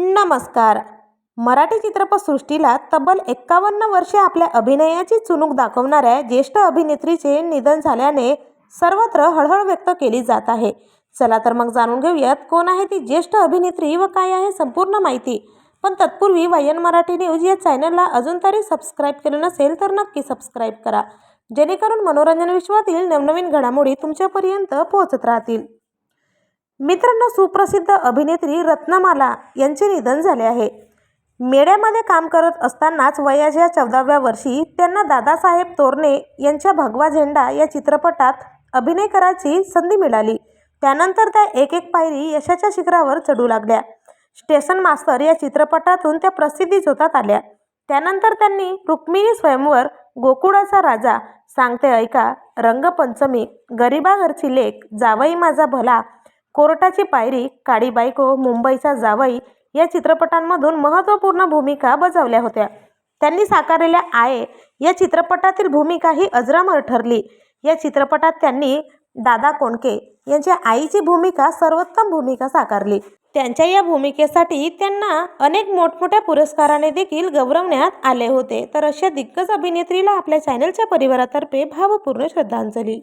नमस्कार. मराठी चित्रपटसृष्टीला तब्बल एक्कावन्न वर्षे आपल्या अभिनयाची चुणूक दाखवणाऱ्या ज्येष्ठ अभिनेत्रीचे निधन झाल्याने सर्वत्र हळहळ व्यक्त केली जात आहे. चला तर मग जाणून घेऊयात कोण आहे ती ज्येष्ठ अभिनेत्री व काय आहे संपूर्ण माहिती. पण तत्पूर्वी वायन मराठी न्यूज या चॅनलला अजून तरी सबस्क्राईब केलं नसेल तर नक्की सबस्क्राईब करा. जेणेकरून मनोरंजन विश्वातील नवनवीन घडामोडी तुमच्यापर्यंत पोहोचत राहतील. मित्रांनो सुप्रसिद्ध अभिनेत्री रत्नमाला यांचे निधन झाले आहे. मेड्यामध्ये काम करत असतानाच वयाच्या चौदाव्या वर्षी त्यांना दादासाहेब तोरणे यांच्या भगवा झेंडा या चित्रपटात अभिनय करायची संधी मिळाली. त्यानंतर त्या एक एक पायरी यशाच्या शिखरावर चढू लागल्या. स्टेशन मास्तर या चित्रपटातून त्या प्रसिद्धी होतात आल्या. त्यानंतर त्यांनी रुक्मिणी स्वयंवर गोकुळाचा राजा सांगते ऐका रंगपंचमी गरिबाघरची लेख जावई माझा भला कोर्टाची पायरी काळी बायको मुंबईचा जावई या चित्रपटांमधून महत्त्वपूर्ण भूमिका बजावल्या होत्या. त्यांनी साकारलेल्या आये या चित्रपटातील भूमिका ही अजरामर ठरली. या चित्रपटात त्यांनी दादा कोणके यांच्या आईची भूमिका सर्वोत्तम भूमिका साकारली. त्यांच्या या भूमिकेसाठी त्यांना अनेक मोठमोठ्या पुरस्काराने देखील गौरवण्यात आले होते. तर अशा दिग्गज अभिनेत्रीला आपल्या चॅनलच्या परिवारातर्फे भावपूर्ण श्रद्धांजली.